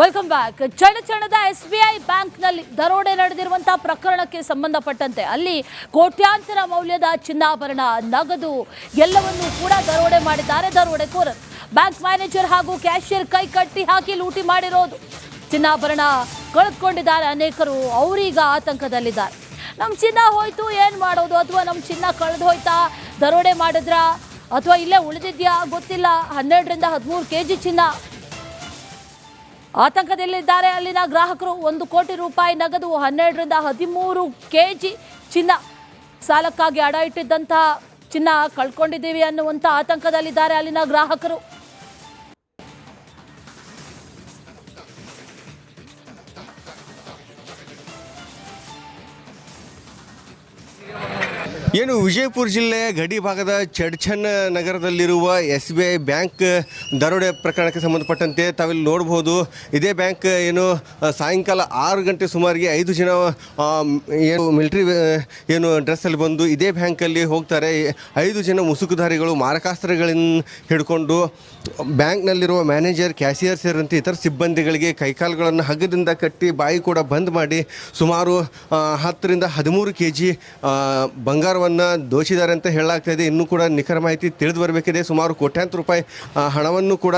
Welcome back ಚಳ್ಳಚರಣದ S B I ಬ್ಯಾಂಕ್ನಲ್ಲಿ ದರೋಡೆ ನಡೆದಿರುವಂತಹ ಪ್ರಕರಣಕ್ಕೆ ಸಂಬಂಧಪಟ್ಟಂತೆ ಅಲ್ಲಿ ಕೋಟ್ಯಾಂತರ ಮೌಲ್ಯದ ಚಿನ್ನಾಭರಣ, ನಗದು ಎಲ್ಲವನ್ನೂ ಕೂಡ ದರೋಡೆ ಮಾಡಿದ್ದಾರೆ. ದರೋಡೆಕೋರರು ಬ್ಯಾಂಕ್ ಮ್ಯಾನೇಜರ್ ಹಾಗೂ ಕ್ಯಾಶಿಯರ್ ಕೈ ಕಟ್ಟಿ ಹಾಕಿ ಲೂಟಿ ಮಾಡಿರೋದು. ಚಿನ್ನಾಭರಣ ಕಳೆದುಕೊಂಡಿದ್ದಾರೆ ಅನೇಕರು. ಅವರೀಗ ಆತಂಕದಲ್ಲಿದ್ದಾರೆ. ನಮ್ಮ ಚಿನ್ನ ಹೋಯ್ತು, ಏನು ಮಾಡೋದು? ಅಥವಾ ನಮ್ಮ ಚಿನ್ನ ಕಳೆದು ಹೋಯ್ತಾ? ದರೋಡೆ ಮಾಡಿದ್ರಾ? ಅಥವಾ ಇಲ್ಲೇ ಉಳಿದಿದ್ಯಾ? ಗೊತ್ತಿಲ್ಲ. ಹನ್ನೆರಡರಿಂದ ಹದಿಮೂರು ಕೆ ಜಿ ಚಿನ್ನ. ಆತಂಕದಲ್ಲಿದ್ದಾರೆ. ಅಲ್ಲಿನ ಗ್ರಾಹಕರು ಒಂದು ಕೋಟಿ ರೂಪಾಯಿ ನಗದು ಹನ್ನೆರಡರಿಂದ ಹದಿಮೂರು ಕೆ ಜಿ ಚಿನ್ನ ಸಾಲಕ್ಕಾಗಿ ಅಡ ಇಟ್ಟಿದ್ದಂತಹ ಚಿನ್ನ ಕಳ್ಕೊಂಡಿದ್ದೀವಿ ಅನ್ನುವಂಥ ಆತಂಕದಲ್ಲಿದ್ದಾರೆ. ಅಲ್ಲಿನ ಗ್ರಾಹಕರು ಏನು, ವಿಜಯಪುರ ಜಿಲ್ಲೆಯ ಗಡಿ ಭಾಗದ ಚಡ್ಚನ್ ನಗರದಲ್ಲಿರುವ ಎಸ್ ಬಿ ಐ ಬ್ಯಾಂಕ್ ದರೋಡೆ ಪ್ರಕರಣಕ್ಕೆ ಸಂಬಂಧಪಟ್ಟಂತೆ ತಾವಿಲ್ಲಿ ನೋಡ್ಬೋದು. ಇದೇ ಬ್ಯಾಂಕ್ ಏನು, ಸಾಯಂಕಾಲ ಆರು ಗಂಟೆ ಸುಮಾರಿಗೆ ಐದು ಜನ ಏನು ಮಿಲಿಟ್ರಿ ಏನು ಡ್ರೆಸ್ಸಲ್ಲಿ ಬಂದು ಇದೇ ಬ್ಯಾಂಕಲ್ಲಿ ಹೋಗ್ತಾರೆ. ಐದು ಜನ ಮುಸುಕುಧಾರಿಗಳು ಮಾರಕಾಸ್ತ್ರಗಳನ್ನು ಹಿಡ್ಕೊಂಡು ಬ್ಯಾಂಕ್ನಲ್ಲಿರುವ ಮ್ಯಾನೇಜರ್, ಕ್ಯಾಶಿಯರ್ ಸೇರಿದಂತೆ ಇತರ ಸಿಬ್ಬಂದಿಗಳಿಗೆ ಕೈಕಾಲುಗಳನ್ನು ಹಗ್ಗದಿಂದ ಕಟ್ಟಿ ಬಾಯಿ ಕೂಡ ಬಂದ್ ಮಾಡಿ ಸುಮಾರು ಹತ್ತರಿಂದ ಹದಿಮೂರು ಕೆ ಜಿ ಬಂಗಾರವನ್ನು ದೋಚಿದ್ದಾರೆ ಅಂತ ಹೇಳಲಾಗ್ತಾ ಇದೆ. ಇನ್ನೂ ಕೂಡ ನಿಖರ ಮಾಹಿತಿ ತಿಳಿದು ಬರಬೇಕಿದೆ. ಸುಮಾರು ಕೋಟ್ಯಾಂತರ ರೂಪಾಯಿ ಹಣವನ್ನು ಕೂಡ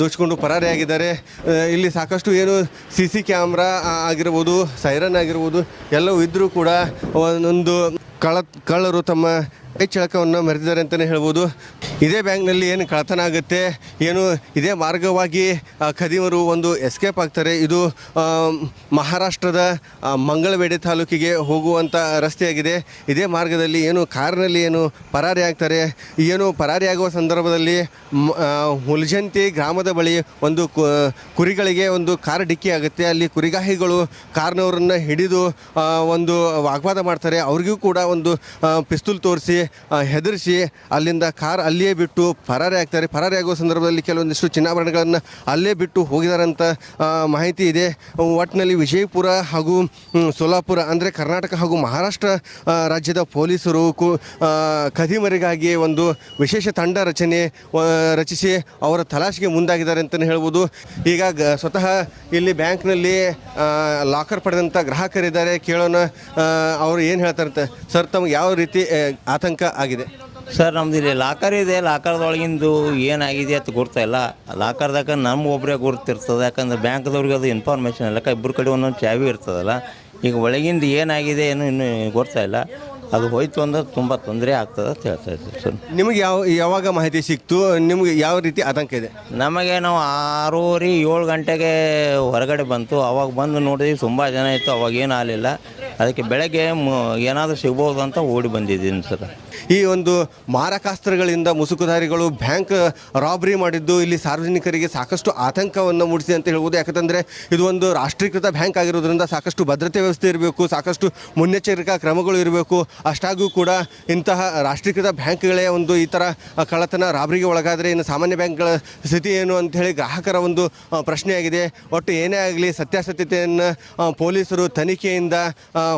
ದೋಚಿಕೊಂಡು ಪರಾರಿಯಾಗಿದ್ದಾರೆ ಇಲ್ಲಿ ಸಾಕಷ್ಟು ಏನು ಸಿ ಸಿ ಕ್ಯಾಮ್ರಾ ಆಗಿರ್ಬೋದು, ಸೈರನ್ ಆಗಿರ್ಬೋದು, ಎಲ್ಲವೂ ಇದ್ದರೂ ಕೂಡ ಒಂದೊಂದು ಕಳ, ಕಳ್ಳರು ತಮ್ಮ ಚಳಕವನ್ನು ಮೆರೆದಿದ್ದಾರೆ ಅಂತಲೇ ಹೇಳ್ಬೋದು. ಇದೇ ಬ್ಯಾಂಕ್ನಲ್ಲಿ ಏನು ಕಳ್ಳತನ ಆಗುತ್ತೆ ಏನು ಇದೇ ಮಾರ್ಗವಾಗಿ ಖದೀಮರು ಒಂದು ಎಸ್ಕೇಪ್ ಆಗ್ತಾರೆ. ಇದು ಮಹಾರಾಷ್ಟ್ರದ ಮಂಗಳವೇಡೆ ತಾಲೂಕಿಗೆ ಹೋಗುವಂಥ ರಸ್ತೆಯಾಗಿದೆ. ಇದೇ ಮಾರ್ಗದಲ್ಲಿ ಏನು ಕಾರಿನಲ್ಲಿ ಏನು ಪರಾರಿ ಆಗ್ತಾರೆ ಏನು ಪರಾರಿಯಾಗುವ ಸಂದರ್ಭದಲ್ಲಿ ಮ್- ಆ, ಹುಲ್ಜಂತಿ ಗ್ರಾಮದ ಬಳಿ ಒಂದು ಕುರಿಗಳಿಗೆ ಒಂದು ಕಾರ್ ಡಿಕ್ಕಿ ಆಗುತ್ತೆ. ಅಲ್ಲಿ ಕುರಿಗಾಹಿಗಳು ಕಾರ್ನವರನ್ನು ಹಿಡಿದು ಒಂದು ವಾಗ್ವಾದ ಮಾಡ್ತಾರೆ. ಅವ್ರಿಗೂ ಕೂಡ ಒಂದು ಪಿಸ್ತೂಲ್ ತೋರಿಸಿ ಹೆದರಿಸಿ ಅಲ್ಲಿಂದ ಕಾರ್ ಅಲ್ಲಿಯೇ ಬಿಟ್ಟು ಪರಾರಿ ಆಗ್ತಾರೆ. ಪರಾರಿ ಆಗುವ ಸಂದರ್ಭದಲ್ಲಿ ಕೆಲವೊಂದಿಷ್ಟು ಚಿನ್ನಾಭರಣಗಳನ್ನು ಅಲ್ಲೇ ಬಿಟ್ಟು ಹೋಗಿದಾರಂತ ಮಾಹಿತಿ ಇದೆ. ಒಟ್ಟಿನಲ್ಲಿ ವಿಜಯಪುರ ಹಾಗೂ ಸೋಲಾಪುರ ಅಂದರೆ ಕರ್ನಾಟಕ ಹಾಗೂ ಮಹಾರಾಷ್ಟ್ರ ರಾಜ್ಯದ ಪೊಲೀಸರು ಕು ಒಂದು ವಿಶೇಷ ತಂಡ ರಚನೆ ರಚಿಸಿ ಅವರ ತಲಾಶೆಗೆ ಮುಂದಾಗಿದ್ದಾರೆ ಅಂತಲೇ ಹೇಳ್ಬೋದು. ಈಗ ಸ್ವತಃ ಇಲ್ಲಿ ಬ್ಯಾಂಕ್ನಲ್ಲಿ ಲಾಕರ್ ಪಡೆದಂಥ ಗ್ರಾಹಕರಿದ್ದಾರೆ. ಕೇಳೋಣ ಅವರು ಏನು ಹೇಳ್ತಾರಂತೆ? ಸರ್ ತಮ್ಗೆ ಯಾವ ರೀತಿ ಆ, ಆತಂಕ ಆಗಿದೆ. ಸರ್ ನಮ್ದು ಇಲ್ಲಿ ಲಾಕರ್ ಇದೆ. ಲಾಕರ್ದೊಳಗಿಂದು ಏನಾಗಿದೆ ಅಂತ ಗೊತ್ತಿಲ್ಲ ಲಾಕರ್ದಾಗ ನಮ್ಮ ಒಬ್ಬರೇ ಗುರುತಿರ್ತದೆ. ಯಾಕಂದ್ರೆ ಬ್ಯಾಂಕ್ದವ್ರಿಗೆ ಅದು ಇನ್ಫಾರ್ಮೇಷನ್ ಇಲ್ಲ. ಇಬ್ಬರು ಕಡೆ ಒಂದೊಂದು ಚಾವಿ ಇರ್ತದಲ್ಲ. ಈಗ ಒಳಗಿಂದ ಏನಾಗಿದೆ ಏನು ಇನ್ನೂ ಗೊತ್ತಾಯಿಲ್ಲ ಅದು ಹೋಯ್ತು ಅಂದ್ರೆ ತುಂಬ ತೊಂದರೆ ಆಗ್ತದೆ ಅಂತ ಹೇಳ್ತಾ ಇದ್ದೀವಿ ಸರ್. ನಿಮಗೆ ಯಾವ ಯಾವಾಗ ಮಾಹಿತಿ ಸಿಕ್ತು? ನಿಮಗೆ ಯಾವ ರೀತಿ ಆತಂಕ ಇದೆ? ನಮಗೆ ನಾವು ಆರೂವರೆ ಏಳು ಗಂಟೆಗೆ ಹೊರಗಡೆ ಬಂತು. ಅವಾಗ ಬಂದು ನೋಡಿದ್ವಿ ತುಂಬ ಜನ ಇತ್ತು. ಅವಾಗ ಏನು ಆಗಲಿಲ್ಲ. ಅದಕ್ಕೆ ಬೆಳಗ್ಗೆ ಏನಾದರೂ ಸಿಗ್ಬೋದು ಅಂತ ಓಡಿ ಬಂದಿದ್ದೀನಿ ಸರ್. ಈ ಒಂದು ಮಾರಕಾಸ್ತ್ರಗಳಿಂದ ಮುಸುಕುಧಾರಿಗಳು ಬ್ಯಾಂಕ್ ರಾಬರಿ ಮಾಡಿದ್ದು, ಇಲ್ಲಿ ಸಾರ್ವಜನಿಕರಿಗೆ ಸಾಕಷ್ಟು ಆತಂಕವನ್ನು ಮೂಡಿಸಿದೆ ಅಂತ ಹೇಳ್ಬೋದು. ಯಾಕಂತಂದರೆ ಇದು ಒಂದು ರಾಷ್ಟ್ರೀಕೃತ ಬ್ಯಾಂಕ್ ಆಗಿರೋದ್ರಿಂದ ಸಾಕಷ್ಟು ಭದ್ರತೆ ವ್ಯವಸ್ಥೆ ಇರಬೇಕು, ಸಾಕಷ್ಟು ಮುನ್ನೆಚ್ಚರಿಕಾ ಕ್ರಮಗಳು ಇರಬೇಕು. ಅಷ್ಟಾಗೂ ಕೂಡ ಇಂತಹ ರಾಷ್ಟ್ರೀಕೃತ ಬ್ಯಾಂಕ್ಗಳೇ ಒಂದು ಈ ಥರ ಕಳತನ ರಾಬರಿಗೆ ಒಳಗಾದರೆ ಇನ್ನು ಸಾಮಾನ್ಯ ಬ್ಯಾಂಕ್ಗಳ ಸ್ಥಿತಿ ಏನು ಅಂತ ಹೇಳಿ ಗ್ರಾಹಕರ ಒಂದು ಪ್ರಶ್ನೆಯಾಗಿದೆ. ಒಟ್ಟು ಏನೇ ಆಗಲಿ ಸತ್ಯಾಸತ್ಯತೆಯನ್ನು ಪೊಲೀಸರು ತನಿಖೆಯಿಂದ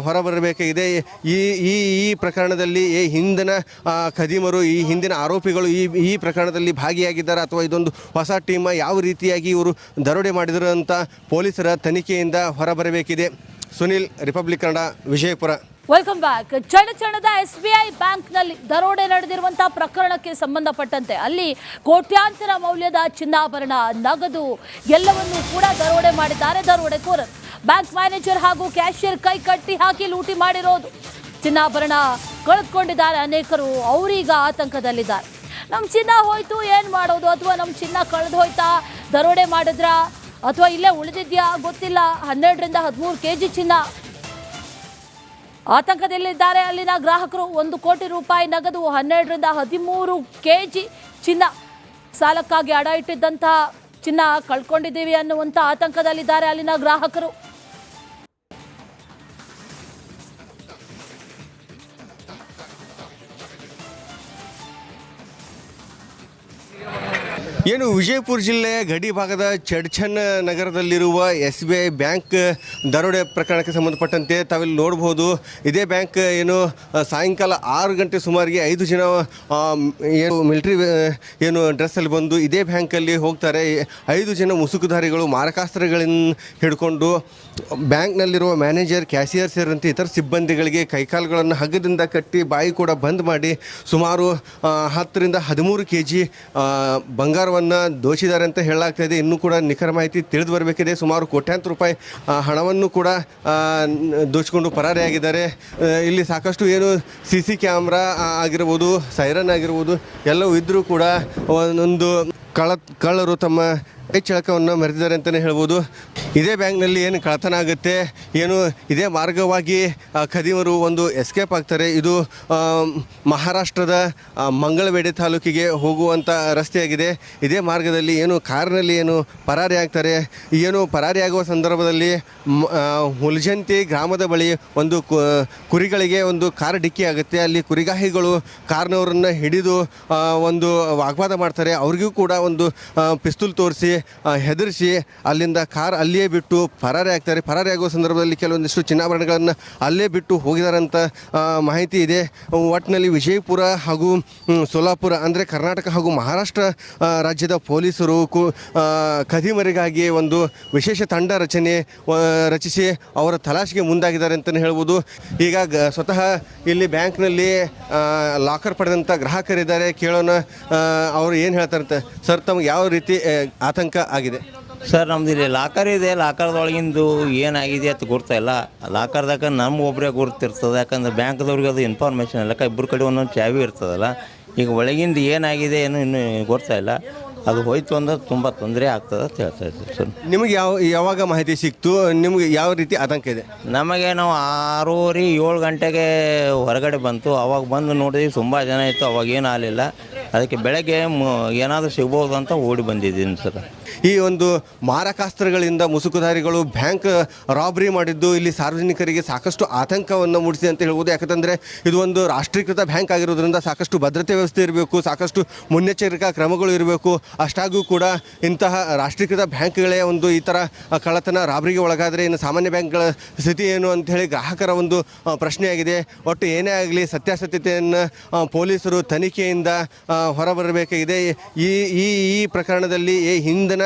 ಹೊರಬರಬೇಕಾಗಿದೆ ಈ ಈ ಈ ಪ್ರಕರಣದಲ್ಲಿ ಈ ಹಿಂದಿನ ಖದೀಮರು, ಈ ಹಿಂದಿನ ಆರೋಪಿಗಳು ಈ ಈ ಪ್ರಕರಣದಲ್ಲಿ ಭಾಗಿಯಾಗಿದ್ದಾರೆ ಅಥವಾ ಇದೊಂದು ಹೊಸ ಟೀಮ್ ಯಾವ ರೀತಿಯಾಗಿ ಇವರು ದರೋಡೆ ಮಾಡಿದರು ಅಂತ ಪೊಲೀಸರ ತನಿಖೆಯಿಂದ ಹೊರಬರಬೇಕಿದೆ. Sunil republic Kannada Vijayapura. Welcome back ಚಳ್ಳಚರಣದ S B I ಬ್ಯಾಂಕ್ನಲ್ಲಿ ದರೋಡೆ ನಡೆದಿರುವಂತಹ ಪ್ರಕರಣಕ್ಕೆ ಸಂಬಂಧಪಟ್ಟಂತೆ ಅಲ್ಲಿ ಕೋಟ್ಯಾಂತರ ಮೌಲ್ಯದ ಚಿನ್ನಾಭರಣ, ನಗದು ಎಲ್ಲವನ್ನೂ ಕೂಡ ದರೋಡೆ ಮಾಡಿದ್ದಾರೆ. ದರೋಡೆಕೋರರು ಬ್ಯಾಂಕ್ ಮ್ಯಾನೇಜರ್ ಹಾಗೂ ಕ್ಯಾಶಿಯರ್ ಕೈ ಕಟ್ಟಿ ಹಾಕಿ ಲೂಟಿ ಮಾಡಿರೋದು. ಚಿನ್ನಾಭರಣ ಕಳೆದುಕೊಂಡಿದ್ದಾರೆ ಅನೇಕರು, ಅವರೀಗ ಆತಂಕದಲ್ಲಿದ್ದಾರೆ. ನಮ್ಮ ಚಿನ್ನ ಹೋಯ್ತು, ಏನು ಮಾಡೋದು? ಅಥವಾ ನಮ್ಮ ಚಿನ್ನ ಕಳೆದು ಹೋಯ್ತಾ? ದರೋಡೆ ಮಾಡಿದ್ರಾ? ಅಥವಾ ಇಲ್ಲೇ ಉಳಿದಿದ್ಯಾ? ಗೊತ್ತಿಲ್ಲ. ಹನ್ನೆರಡರಿಂದ ಹದಿಮೂರು ಕೆ ಜಿ ಚಿನ್ನ. ಆತಂಕದಲ್ಲಿದ್ದಾರೆ. ಅಲ್ಲಿನ ಗ್ರಾಹಕರು ಒಂದು ಕೋಟಿ ರೂಪಾಯಿ ನಗದು, ಹನ್ನೆರಡರಿಂದ ಹದಿಮೂರು ಕೆ ಜಿ ಚಿನ್ನ. ಸಾಲಕ್ಕಾಗಿ ಅಡ ಇಟ್ಟಿದ್ದಂತಹ ಚಿನ್ನ ಕಳ್ಕೊಂಡಿದ್ದೀವಿ ಅನ್ನುವಂಥ ಆತಂಕದಲ್ಲಿದ್ದಾರೆ ಅಲ್ಲಿನ ಗ್ರಾಹಕರು. ಏನು ವಿಜಯಪುರ ಜಿಲ್ಲೆಯ ಗಡಿ ಭಾಗದ ಚಡ್ಚನ್ ನಗರದಲ್ಲಿರುವ ಎಸ್ ಬಿ ಐ ಬ್ಯಾಂಕ್ ದರೋಡೆ ಪ್ರಕರಣಕ್ಕೆ ಸಂಬಂಧಪಟ್ಟಂತೆ ತಾವಿಲ್ಲಿ ನೋಡ್ಬೋದು. ಇದೇ ಬ್ಯಾಂಕ್ ಏನು ಸಾಯಂಕಾಲ ಆರು ಗಂಟೆ ಸುಮಾರಿಗೆ ಐದು ಜನ ಏನು ಮಿಲಿಟ್ರಿ ಏನು ಡ್ರೆಸ್ಸಲ್ಲಿ ಬಂದು ಇದೇ ಬ್ಯಾಂಕಲ್ಲಿ ಹೋಗ್ತಾರೆ. ಐದು ಜನ ಮುಸುಕುಧಾರಿಗಳು ಮಾರಕಾಸ್ತ್ರಗಳನ್ನು ಹಿಡ್ಕೊಂಡು ಬ್ಯಾಂಕ್ನಲ್ಲಿರುವ ಮ್ಯಾನೇಜರ್, ಕ್ಯಾಶಿಯರ್ ಸೇರಿದಂತೆ ಇತರ ಸಿಬ್ಬಂದಿಗಳಿಗೆ ಕೈಕಾಲುಗಳನ್ನು ಹಗ್ಗದಿಂದ ಕಟ್ಟಿ ಬಾಯಿ ಕೂಡ ಬಂದ್ ಮಾಡಿ ಸುಮಾರು ಹತ್ತರಿಂದ ಹದಿಮೂರು ಕೆ ಜಿ ಬಂಗಾರವನ್ನು ದೋಷಿದ್ದಾರೆ ಅಂತ ಹೇಳಲಾಗ್ತಾ ಇದೆ. ಇನ್ನೂ ಕೂಡ ನಿಖರ ಮಾಹಿತಿ ತಿಳಿದು ಬರಬೇಕಿದೆ. ಸುಮಾರು ಕೋಟ್ಯಾಂತರ ರೂಪಾಯಿ ಹಣವನ್ನು ಕೂಡ ದೋಚಿಕೊಂಡು ಪರಾರಿಯಾಗಿದ್ದಾರೆ ಇಲ್ಲಿ ಸಾಕಷ್ಟು ಏನು ಸಿ ಸಿ ಕ್ಯಾಮ್ರಾ ಆಗಿರ್ಬೋದು, ಸೈರನ್ ಆಗಿರ್ಬೋದು, ಎಲ್ಲವೂ ಇದ್ದರೂ ಕೂಡ ಒಂದೊಂದು ಕಳ, ಕಳ್ಳರು ತಮ್ಮ ಎಚ್ಚಳಕವನ್ನು ಮೆರೆದಿದ್ದಾರೆ ಅಂತಲೇ ಹೇಳ್ಬೋದು. ಇದೇ ಬ್ಯಾಂಕ್ನಲ್ಲಿ ಏನು ಕಳ್ಳತನ ಆಗುತ್ತೆ, ಏನು ಇದೇ ಮಾರ್ಗವಾಗಿ ಖದೀಮರು ಒಂದು ಎಸ್ಕೇಪ್ ಆಗ್ತಾರೆ. ಇದು ಮಹಾರಾಷ್ಟ್ರದ ಮಂಗಳವೇಡೆ ತಾಲೂಕಿಗೆ ಹೋಗುವಂಥ ರಸ್ತೆಯಾಗಿದೆ. ಇದೇ ಮಾರ್ಗದಲ್ಲಿ ಏನು ಕಾರಿನಲ್ಲಿ ಏನು ಪರಾರಿ ಆಗ್ತಾರೆ, ಏನು ಪರಾರಿ ಆಗುವ ಸಂದರ್ಭದಲ್ಲಿ ಹುಲ್ಜಂತಿ ಗ್ರಾಮದ ಬಳಿ ಒಂದು ಕುರಿಗಳಿಗೆ ಒಂದು ಕಾರ್ ಡಿಕ್ಕಿ ಆಗುತ್ತೆ. ಅಲ್ಲಿ ಕುರಿಗಾಹಿಗಳು ಕಾರ್ನವರನ್ನು ಹಿಡಿದು ಒಂದು ವಾಗ್ವಾದ ಮಾಡ್ತಾರೆ. ಅವ್ರಿಗೂ ಕೂಡ ಒಂದು ಪಿಸ್ತೂಲ್ ತೋರಿಸಿ ಹೆದರಿಸಿ ಅಲ್ಲಿಂದ ಕಾರ್ ಅಲ್ಲಿಯೇ ಬಿಟ್ಟು ಪರಾರಿ ಆಗ್ತಾರೆ. ಪರಾರಿ ಆಗುವ ಸಂದರ್ಭದಲ್ಲಿ ಕೆಲವೊಂದಿಷ್ಟು ಚಿನ್ನಾಭರಣಗಳನ್ನು ಅಲ್ಲೇ ಬಿಟ್ಟು ಹೋಗಿದಾರಂತ ಮಾಹಿತಿ ಇದೆ. ಒಟ್ಟಿನಲ್ಲಿ ವಿಜಯಪುರ ಹಾಗೂ ಸೋಲಾಪುರ ಅಂದರೆ ಕರ್ನಾಟಕ ಹಾಗೂ ಮಹಾರಾಷ್ಟ್ರ ರಾಜ್ಯದ ಪೊಲೀಸರು ಕು ಒಂದು ವಿಶೇಷ ತಂಡ ರಚನೆ ರಚಿಸಿ ಅವರ ತಲಾಶೆಗೆ ಮುಂದಾಗಿದ್ದಾರೆ ಅಂತಲೇ ಹೇಳ್ಬೋದು. ಈಗ ಸ್ವತಃ ಇಲ್ಲಿ ಬ್ಯಾಂಕ್ನಲ್ಲಿ ಲಾಕರ್ ಪಡೆದಂಥ ಗ್ರಾಹಕರಿದ್ದಾರೆ. ಕೇಳೋಣ ಅವರು ಏನು ಹೇಳ್ತಾರಂತೆ? ಸರ್ ತಮಗೆ ಯಾವ ರೀತಿ ಆ, ಆತಂಕ ಆಗಿದೆ. ಸರ್ ನಮ್ದು ಇಲ್ಲಿ ಲಾಕರ್ ಇದೆ. ಲಾಕರ್ದೊಳಗಿಂದು ಏನಾಗಿದೆ ಅಂತ ಗೊತ್ತಾಯಿಲ್ಲ ಲಾಕರ್ದಾಗ ನಮ್ಮ ಒಬ್ಬರೇ ಗುರುತಿರ್ತದೆ. ಯಾಕಂದ್ರೆ ಬ್ಯಾಂಕ್ದವ್ರಿಗೆ ಅದು ಇನ್ಫಾರ್ಮೇಷನ್ ಇಲ್ಲ. ಇಬ್ಬರು ಕಡೆ ಒಂದೊಂದು ಚಾವಿ ಇರ್ತದಲ್ಲ. ಈಗ ಒಳಗಿಂದ ಏನಾಗಿದೆ ಏನು ಇನ್ನೂ ಗೊತ್ತಾಯಿಲ್ಲ ಅದು ಹೋಯ್ತು ಅಂದ್ರೆ ತುಂಬ ತೊಂದರೆ ಆಗ್ತದೆ ಅಂತ ಹೇಳ್ತಾ ಇದ್ದೀವಿ ಸರ್. ನಿಮಗೆ ಯಾವ ಯಾವಾಗ ಮಾಹಿತಿ ಸಿಕ್ತು? ನಿಮಗೆ ಯಾವ ರೀತಿ ಆತಂಕ ಇದೆ? ನಮಗೆ ನಾವು ಆರೂವರೆ ಏಳು ಗಂಟೆಗೆ ಹೊರಗಡೆ ಬಂತು. ಅವಾಗ ಬಂದು ನೋಡಿದ್ವಿ ತುಂಬ ಜನ ಇತ್ತು. ಅವಾಗೇನು ಆಗಲಿಲ್ಲ. ಅದಕ್ಕೆ ಬೆಳಗ್ಗೆ ಏನಾದರೂ ಸಿಗ್ಬೋದು ಅಂತ ಓಡಿ ಬಂದಿದ್ದೀನಿ ಸರ್. ಈ ಒಂದು ಮಾರಕಾಸ್ತ್ರಗಳಿಂದ ಮುಸುಕುಧಾರಿಗಳು ಬ್ಯಾಂಕ್ ರಾಬರಿ ಮಾಡಿದ್ದು, ಇಲ್ಲಿ ಸಾರ್ವಜನಿಕರಿಗೆ ಸಾಕಷ್ಟು ಆತಂಕವನ್ನು ಮೂಡಿಸಿದೆ ಅಂತ ಹೇಳ್ಬೋದು. ಯಾಕಂತಂದರೆ ಇದು ಒಂದು ರಾಷ್ಟ್ರೀಕೃತ ಬ್ಯಾಂಕ್ ಆಗಿರೋದ್ರಿಂದ ಸಾಕಷ್ಟು ಭದ್ರತೆ ವ್ಯವಸ್ಥೆ ಇರಬೇಕು, ಸಾಕಷ್ಟು ಮುನ್ನೆಚ್ಚರಿಕಾ ಕ್ರಮಗಳು ಇರಬೇಕು. ಅಷ್ಟಾಗೂ ಕೂಡ ಇಂತಹ ರಾಷ್ಟ್ರೀಕೃತ ಬ್ಯಾಂಕ್ಗಳೇ ಒಂದು ಈ ಥರ ಕಳ್ಳತನ ರಾಬರಿಗೆ ಒಳಗಾದರೆ ಇನ್ನು ಸಾಮಾನ್ಯ ಬ್ಯಾಂಕ್ಗಳ ಸ್ಥಿತಿ ಏನು ಅಂತ ಹೇಳಿ ಗ್ರಾಹಕರ ಒಂದು ಪ್ರಶ್ನೆಯಾಗಿದೆ. ಒಟ್ಟು ಏನೇ ಆಗಲಿ ಸತ್ಯಾಸತ್ಯತೆಯನ್ನು ಪೊಲೀಸರು ತನಿಖೆಯಿಂದ ಆ, ಹೊರಬರಬೇಕಾಗಿದೆ. ಈ ಈ ಈ ಪ್ರಕರಣದಲ್ಲಿ ಈ ಹಿಂದಿನ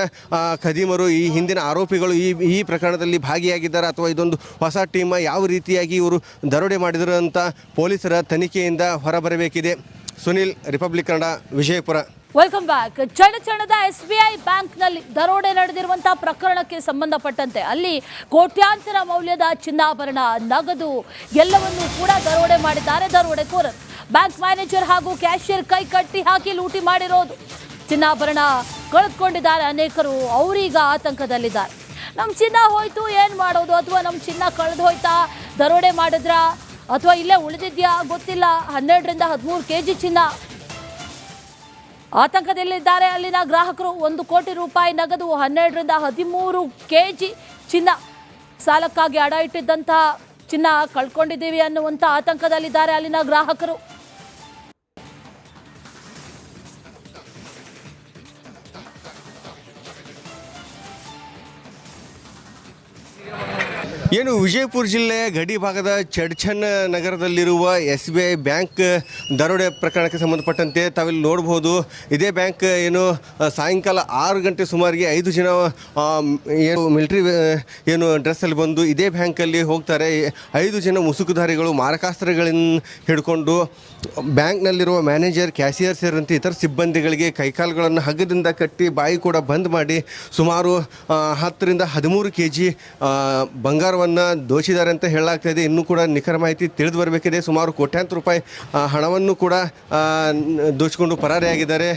ಖದೀಮರು ಈ ಹಿಂದಿನ ಆರೋಪಿಗಳು ಈ ಈ ಪ್ರಕರಣದಲ್ಲಿ ಭಾಗಿಯಾಗಿದ್ದಾರೆ. ಅಥವಾ ಇದೊಂದು ಹೊಸ ಟೀಮ್ ಯಾವ ರೀತಿಯಾಗಿ ಇವರು ದರೋಡೆ ಮಾಡಿದರು ಅಂತ ಪೊಲೀಸರ ತನಿಖೆಯಿಂದ ಹೊರಬರಬೇಕಿದೆ. Sunil republic Kannada Vijayapura. Welcome back ಚಣಚಣದ S B I ಬ್ಯಾಂಕ್ನಲ್ಲಿ ದರೋಡೆ ನಡೆದಿರುವಂತಹ ಪ್ರಕರಣಕ್ಕೆ ಸಂಬಂಧಪಟ್ಟಂತೆ ಅಲ್ಲಿ ಕೋಟ್ಯಾಂತರ ಮೌಲ್ಯದ ಚಿನ್ನಾಭರಣ ನಗದು ಎಲ್ಲವನ್ನೂ ಕೂಡ ದರೋಡೆ ಮಾಡಿದ್ದಾರೆ. ದರೋಡೆಕೋರರು ಬ್ಯಾಂಕ್ ಮ್ಯಾನೇಜರ್ ಹಾಗೂ ಕ್ಯಾಶಿಯರ್ ಕೈ ಕಟ್ಟಿ ಹಾಕಿ ಲೂಟಿ ಮಾಡಿರೋದು. ಚಿನ್ನಾಭರಣ ಕಳೆದುಕೊಂಡಿದ್ದಾರೆ ಅನೇಕರು, ಅವರೀಗ ಆತಂಕದಲ್ಲಿದ್ದಾರೆ. ನಮ್ಮ ಚಿನ್ನ ಹೋಯ್ತು, ಏನು ಮಾಡೋದು? ಅಥವಾ ನಮ್ಮ ಚಿನ್ನ ಕಳೆದು ಹೋಯ್ತಾ? ದರೋಡೆ ಮಾಡಿದ್ರಾ? ಅಥವಾ ಇಲ್ಲೇ ಉಳಿದಿದ್ಯಾ? ಗೊತ್ತಿಲ್ಲ. ಹನ್ನೆರಡರಿಂದ ಹದಿಮೂರು ಕೆ ಜಿ ಚಿನ್ನ. ಆತಂಕದಲ್ಲಿದ್ದಾರೆ ಅಲ್ಲಿನ ಗ್ರಾಹಕರು. ಒಂದು ಕೋಟಿ ರೂಪಾಯಿ ನಗದು, ಹನ್ನೆರಡರಿಂದ ಹದಿಮೂರು ಕೆ ಜಿ ಚಿನ್ನ. ಸಾಲಕ್ಕಾಗಿ ಅಡ ಇಟ್ಟಿದ್ದಂತಹ ಚಿನ್ನ ಕಳ್ಕೊಂಡಿದ್ದೀವಿ ಅನ್ನುವಂಥ ಆತಂಕದಲ್ಲಿದ್ದಾರೆ ಅಲ್ಲಿನ ಗ್ರಾಹಕರು. ಏನು, ವಿಜಯಪುರ ಜಿಲ್ಲೆ ಗಡಿ ಭಾಗದ ಚಡ್ಚನ್ ನಗರದಲ್ಲಿರುವ ಎಸ್ ಬಿ ಐ ಬ್ಯಾಂಕ್ ದರೋಡೆ ಪ್ರಕರಣಕ್ಕೆ ಸಂಬಂಧಪಟ್ಟಂತೆ ತಾವಿಲ್ಲಿ ನೋಡ್ಬೋದು. ಇದೇ ಬ್ಯಾಂಕ್ ಏನು, ಸಾಯಂಕಾಲ ಆರು ಗಂಟೆ ಸುಮಾರಿಗೆ ಐದು ಜನ ಏನು, ಮಿಲಿಟ್ರಿ, ಏನು, ಡ್ರೆಸ್ಸಲ್ಲಿ ಬಂದು ಇದೇ ಬ್ಯಾಂಕಲ್ಲಿ ಹೋಗ್ತಾರೆ. ಐದು ಜನ ಮುಸುಕುಧಾರಿಗಳು ಮಾರಕಾಸ್ತ್ರಗಳನ್ನು ಹಿಡ್ಕೊಂಡು ಬ್ಯಾಂಕ್ನಲ್ಲಿರುವ ಮ್ಯಾನೇಜರ್, ಕ್ಯಾಶಿಯರ್ ಸೇರಿದಂತೆ ಇತರ ಸಿಬ್ಬಂದಿಗಳಿಗೆ ಕೈಕಾಲುಗಳನ್ನು ಹಗ್ಗದಿಂದ ಕಟ್ಟಿ ಬಾಯಿ ಕೂಡ ಬಂದ್ ಮಾಡಿ ಸುಮಾರು ಹತ್ತರಿಂದ ಹದಿಮೂರು ಕೆ ಜಿ ಬಂಗಾರವನ್ನು ದೋಷಿದ್ದಾರೆ ಅಂತ ಹೇಳಲಾಗ್ತಾ ಇದೆ. ಇನ್ನೂ ಕೂಡ ನಿಖರ ಮಾಹಿತಿ ತಿಳಿದು ಬರಬೇಕಿದೆ. ಸುಮಾರು ಕೋಟ್ಯಾಂತರ ರೂಪಾಯಿ ಹಣವನ್ನು ಕೂಡ ದೋಚಿಕೊಂಡು ಪರಾರಿಯಾಗಿದ್ದಾರೆ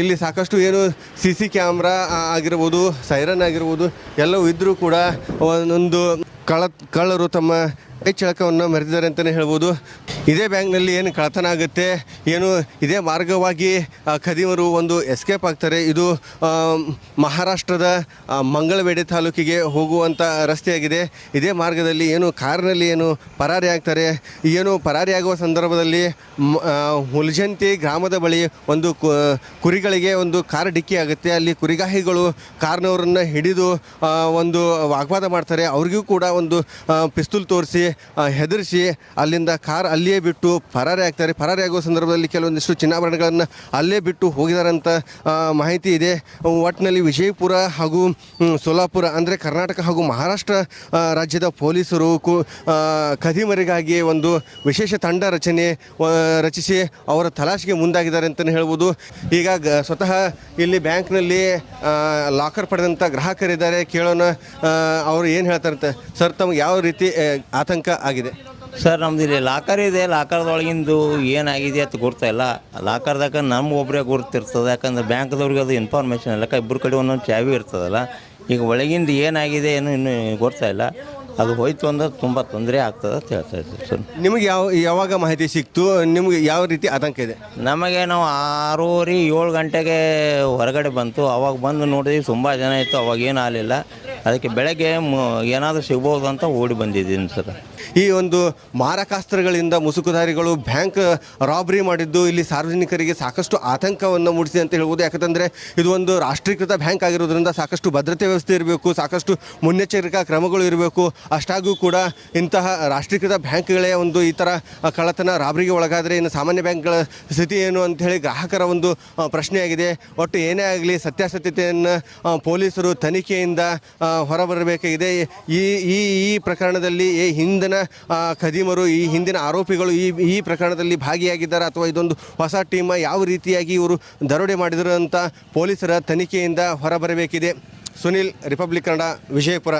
ಇಲ್ಲಿ ಸಾಕಷ್ಟು ಏನು ಸಿ ಸಿ ಕ್ಯಾಮ್ರಾ ಆಗಿರ್ಬೋದು, ಸೈರನ್ ಆಗಿರ್ಬೋದು, ಎಲ್ಲವೂ ಇದ್ದರೂ ಕೂಡ ಒಂದೊಂದು ಕಳ ಕಳ್ಳರು ತಮ್ಮ ಎಚ್ಚಳಕವನ್ನು ಮೆರೆದಿದ್ದಾರೆ ಅಂತಲೇ ಹೇಳ್ಬೋದು. ಇದೇ ಬ್ಯಾಂಕ್ನಲ್ಲಿ ಏನು ಕಳ್ಳತನ ಆಗುತ್ತೆ, ಏನು ಇದೇ ಮಾರ್ಗವಾಗಿ ಖದೀಮರು ಒಂದು ಎಸ್ಕೇಪ್ ಆಗ್ತಾರೆ. ಇದು ಮಹಾರಾಷ್ಟ್ರದ ಮಂಗಳವೇಡೆ ತಾಲೂಕಿಗೆ ಹೋಗುವಂಥ ರಸ್ತೆಯಾಗಿದೆ. ಇದೇ ಮಾರ್ಗದಲ್ಲಿ ಏನು ಕಾರಿನಲ್ಲಿ ಏನು ಪರಾರಿ ಆಗ್ತಾರೆ, ಏನು ಪರಾರಿ ಆಗುವ ಸಂದರ್ಭದಲ್ಲಿ ಹುಲ್ಜಂತಿ ಗ್ರಾಮದ ಬಳಿ ಒಂದು ಕುರಿಗಳಿಗೆ ಒಂದು ಕಾರ್ ಡಿಕ್ಕಿ ಆಗುತ್ತೆ. ಅಲ್ಲಿ ಕುರಿಗಾಹಿಗಳು ಕಾರ್ನವರನ್ನು ಹಿಡಿದು ಒಂದು ವಾಗ್ವಾದ ಮಾಡ್ತಾರೆ. ಅವ್ರಿಗೂ ಕೂಡ ಒಂದು ಪಿಸ್ತೂಲ್ ತೋರಿಸಿ ಹೆದರಿಸಿ ಅಲ್ಲಿಂದ ಕಾರ್ ಅಲ್ಲಿಯೇ ಬಿಟ್ಟು ಪರಾರಿ ಆಗ್ತಾರೆ. ಪರಾರಿ ಆಗುವ ಸಂದರ್ಭದಲ್ಲಿ ಕೆಲವೊಂದಿಷ್ಟು ಚಿನ್ನಾಭರಣಗಳನ್ನು ಅಲ್ಲೇ ಬಿಟ್ಟು ಹೋಗಿದಾರಂತ ಮಾಹಿತಿ ಇದೆ. ಒಟ್ಟಿನಲ್ಲಿ ವಿಜಯಪುರ ಹಾಗೂ ಸೋಲಾಪುರ ಅಂದರೆ ಕರ್ನಾಟಕ ಹಾಗೂ ಮಹಾರಾಷ್ಟ್ರ ರಾಜ್ಯದ ಪೊಲೀಸರು ಕು ಒಂದು ವಿಶೇಷ ತಂಡ ರಚನೆ ರಚಿಸಿ ಅವರ ತಲಾಶೆಗೆ ಮುಂದಾಗಿದ್ದಾರೆ ಅಂತಲೇ ಹೇಳ್ಬೋದು. ಈಗ ಸ್ವತಃ ಇಲ್ಲಿ ಬ್ಯಾಂಕ್ನಲ್ಲಿ ಲಾಕರ್ ಪಡೆದಂಥ ಗ್ರಾಹಕರಿದ್ದಾರೆ, ಕೇಳೋಣ ಅವರು ಏನು ಹೇಳ್ತಾರಂತೆ? ಸರ್, ತಮಗೆ ಯಾವ ರೀತಿ ಆತಂಕ ಆಗಿದೆ? ಸರ್, ನಮ್ದು ಇಲ್ಲಿ ಲಾಕರ್ ಇದೆ ಲಾಕರ್ದೊಳಗಿಂದು ಏನಾಗಿದೆ ಅಂತ ಗೊತ್ತಾಯಿಲ್ಲ ಲಾಕರ್ದಾಗ ನಮ್ಮ ಒಬ್ಬರೇ ಗುರುತಿರ್ತದೆ, ಯಾಕಂದ್ರೆ ಬ್ಯಾಂಕ್ದವ್ರಿಗೆ ಅದು ಇನ್ಫಾರ್ಮೇಷನ್ ಇಲ್ಲ. ಇಬ್ಬರು ಕಡೆ ಒಂದೊಂದು ಚಾವಿ ಇರ್ತದಲ್ಲ. ಈಗ ಒಳಗಿಂದ ಏನಾಗಿದೆ ಏನು ಇನ್ನೂ ಗೊತ್ತಾಯಿಲ್ಲ ಅದು ಹೋಯ್ತು ಅಂದ್ರೆ ತುಂಬ ತೊಂದರೆ ಆಗ್ತದೆ ಅಂತ ಹೇಳ್ತಾ ಇದ್ದೀವಿ ಸರ್. ನಿಮಗೆ ಯಾವ ಯಾವಾಗ ಮಾಹಿತಿ ಸಿಕ್ತು? ನಿಮಗೆ ಯಾವ ರೀತಿ ಆತಂಕ ಇದೆ? ನಮಗೆ ನಾವು ಆರೂವರೆ ಏಳು ಗಂಟೆಗೆ ಹೊರಗಡೆ ಬಂತು. ಅವಾಗ ಬಂದು ನೋಡಿದ್ವಿ ತುಂಬ ಜನ ಇತ್ತು ಅವಾಗ ಏನು ಆಗಲಿಲ್ಲ. ಅದಕ್ಕೆ ಬೆಳಗ್ಗೆ ಏನಾದರೂ ಸಿಗ್ಬೋದು ಅಂತ ಓಡಿ ಬಂದಿದ್ದೀನಿ ಸರ್. ಈ ಒಂದು ಮಾರಕಾಸ್ತ್ರಗಳಿಂದ ಮುಸುಕುಧಾರಿಗಳು ಬ್ಯಾಂಕ್ ರಾಬರಿ ಮಾಡಿದ್ದು, ಇಲ್ಲಿ ಸಾರ್ವಜನಿಕರಿಗೆ ಸಾಕಷ್ಟು ಆತಂಕವನ್ನು ಮೂಡಿಸಿ ಅಂತ ಹೇಳ್ಬೋದು. ಯಾಕಂತಂದರೆ ಇದು ಒಂದು ರಾಷ್ಟ್ರೀಕೃತ ಬ್ಯಾಂಕ್ ಆಗಿರೋದ್ರಿಂದ ಸಾಕಷ್ಟು ಭದ್ರತೆ ವ್ಯವಸ್ಥೆ ಇರಬೇಕು, ಸಾಕಷ್ಟು ಮುನ್ನೆಚ್ಚರಿಕಾ ಕ್ರಮಗಳು ಇರಬೇಕು. ಅಷ್ಟಾಗೂ ಕೂಡ ಇಂತಹ ರಾಷ್ಟ್ರೀಕೃತ ಬ್ಯಾಂಕ್ಗಳೇ ಒಂದು ಈ ಥರ ಕಳ್ಳತನ ರಾಬರಿಗೆ ಒಳಗಾದರೆ ಇನ್ನು ಸಾಮಾನ್ಯ ಬ್ಯಾಂಕ್ಗಳ ಸ್ಥಿತಿ ಏನು ಅಂತ ಹೇಳಿ ಗ್ರಾಹಕರ ಒಂದು ಪ್ರಶ್ನೆಯಾಗಿದೆ. ಒಟ್ಟು ಏನೇ ಆಗಲಿ ಸತ್ಯಾಸತ್ಯತೆಯನ್ನು ಪೊಲೀಸರು ತನಿಖೆಯಿಂದ ಹೊರಬರಬೇಕಾಗಿದೆ. ಈ ಈ ಈ ಪ್ರಕರಣದಲ್ಲಿ ಈ ಹಿಂದಿನ ಖದೀಮರು, ಈ ಹಿಂದಿನ ಆರೋಪಿಗಳು ಈ ಈ ಪ್ರಕರಣದಲ್ಲಿ ಭಾಗಿಯಾಗಿದ್ದಾರೆ ಅಥವಾ ಇದೊಂದು ಹೊಸ ಟೀಮ್ ಯಾವ ರೀತಿಯಾಗಿ ಇವರು ದರೋಡೆ ಮಾಡಿದರು ಅಂತ ಪೊಲೀಸರ ತನಿಖೆಯಿಂದ ಹೊರಬರಬೇಕಿದೆ. ಸುನಿಲ್, ರಿಪಬ್ಲಿಕ್ ಕನ್ನಡ, ವಿಜಯಪುರ.